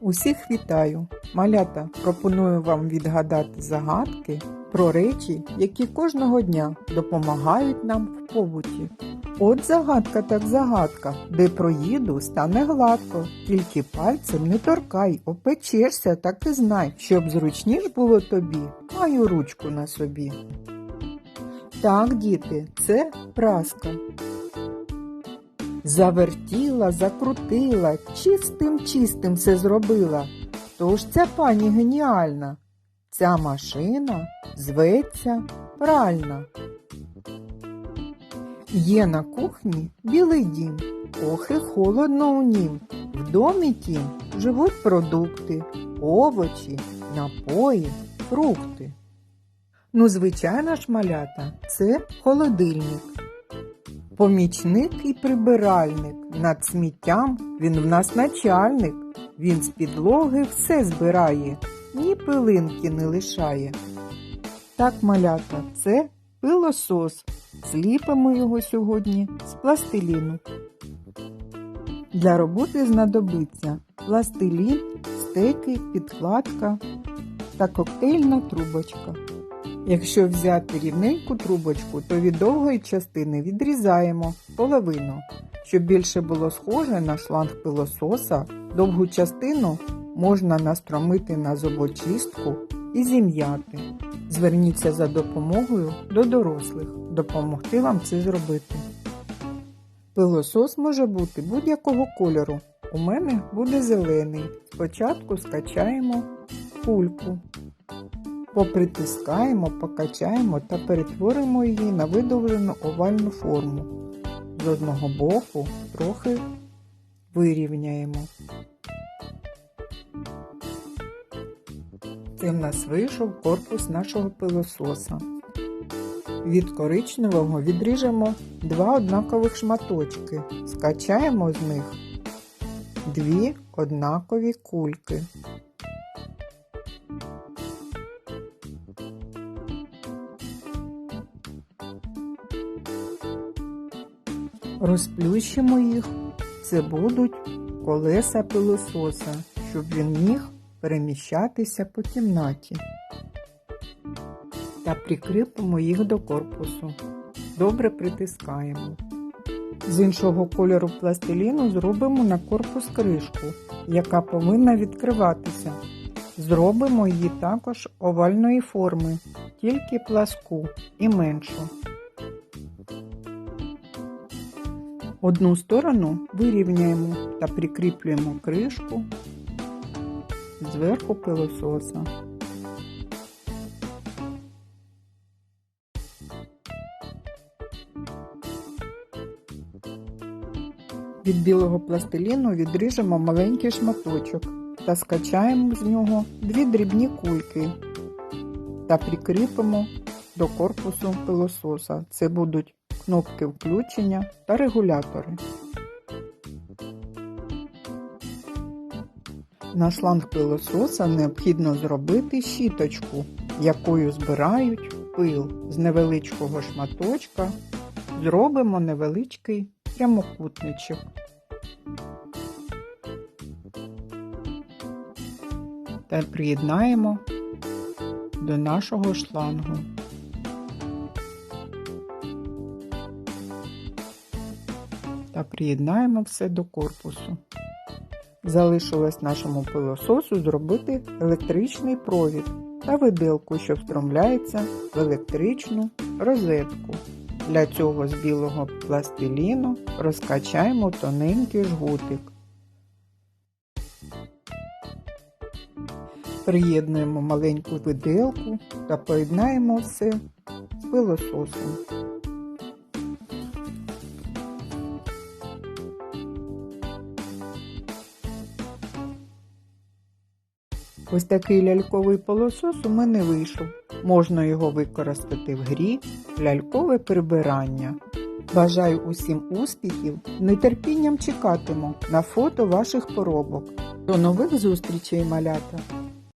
Усіх вітаю! Малята пропоную вам відгадати загадки про речі, які кожного дня допомагають нам в побуті. От загадка так загадка, де проїду, стане гладко, тільки пальцем не торкай, опечешся, так і знай, щоб зручніш було тобі, маю ручку на собі. Так, діти, це праска. Завертіла, закрутила, чистим чистим все зробила. Хто ж ця пані геніальна? Ця машина зветься пральна. Є на кухні білий дім, ох і холодно у нім. В домі тім живуть продукти, овочі, напої, фрукти. Ну, звичайно ж, малята, це холодильник. Помічник і прибиральник. Над сміттям він в нас начальник. Він з підлоги все збирає, ні пилинки не лишає. Так, малята, це пилосос. Зліпимо його сьогодні з пластиліну. Для роботи знадобиться пластилін, стеки, підкладка та коктейльна трубочка. Якщо взяти рівненьку трубочку, то від довгої частини відрізаємо половину. Щоб більше було схоже на шланг пилососа, довгу частину можна настромити на зубочистку і зім'яти. Зверніться за допомогою до дорослих. Допомогти вам це зробити. Пилосос може бути будь-якого кольору. У мене буде зелений. Спочатку скачаємо кульку. Попритискаємо, покачаємо та перетворимо її на видовжену овальну форму. З одного боку трохи вирівняємо. Це в нас вийшов корпус нашого пилососа. Від коричневого відріжемо два однакових шматочки. Скачаємо з них дві однакові кульки. Розплющимо їх. Це будуть колеса пилососа, щоб він міг переміщатися по кімнаті. Та прикріпимо їх до корпусу. Добре притискаємо. З іншого кольору пластиліну зробимо на корпус кришку, яка повинна відкриватися. Зробимо її також овальної форми, тільки пласку і меншу. Одну сторону вирівняємо та прикріплюємо кришку зверху пилососа. Від білого пластиліну відріжемо маленький шматочок та скачаємо з нього дві дрібні кульки та прикріпимо до корпусу пилососа. Це будуть кнопки включення та регулятори. На шланг пилососа необхідно зробити щіточку, якою збирають пил з невеличкого шматочка. Зробимо невеличкий прямокутничок. Та приєднаємо до нашого шлангу. Та приєднаємо все до корпусу. Залишилось нашому пилососу зробити електричний провід та виделку, що встромляється в електричну розетку. Для цього з білого пластиліну розкачаємо тоненький жгутик. Приєднуємо маленьку виделку та поєднаємо все з пилососом. Ось такий ляльковий пилосос у мене вийшов. Можна його використати в грі лялькове прибирання. Бажаю усім успіхів, нетерпінням чекатиму на фото ваших поробок. До нових зустрічей, малята!